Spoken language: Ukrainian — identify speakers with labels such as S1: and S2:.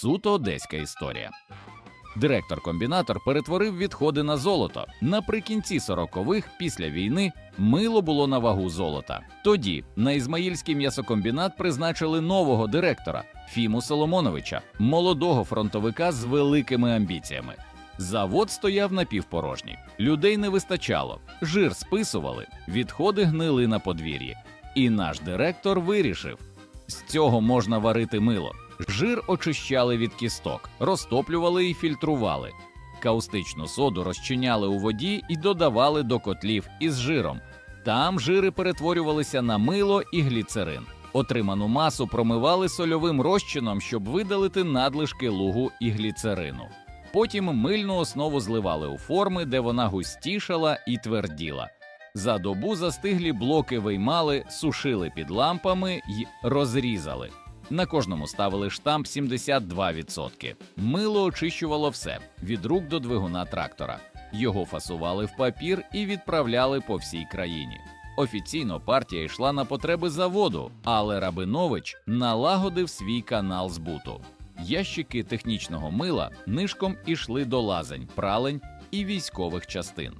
S1: суто одеська історія. Директор-комбінатор перетворив відходи на золото. Наприкінці 40-х, після війни, мило було на вагу золота. Тоді на Ізмаїльський м'ясокомбінат призначили нового директора Фіму Соломоновича, молодого фронтовика з великими амбіціями. Завод стояв напівпорожній, людей не вистачало, жир списували, відходи гнили на подвір'ї. І наш директор вирішив: з цього можна варити мило. Жир очищали від кісток, розтоплювали і фільтрували. Каустичну соду розчиняли у воді і додавали до котлів із жиром. Там жири перетворювалися на мило і гліцерин. Отриману масу промивали сольовим розчином, щоб видалити надлишки лугу і гліцерину. Потім мильну основу зливали у форми, де вона густішала і тверділа. За добу застиглі блоки виймали, сушили під лампами й розрізали. На кожному ставили штамп 72%. Мило очищувало все від рук до двигуна трактора. Його фасували в папір і відправляли по всій країні. Офіційно партія йшла на потреби заводу, але Рабинович налагодив свій канал збуту. Ящики технічного мила нишком ішли до лазень, пралень і військових частин.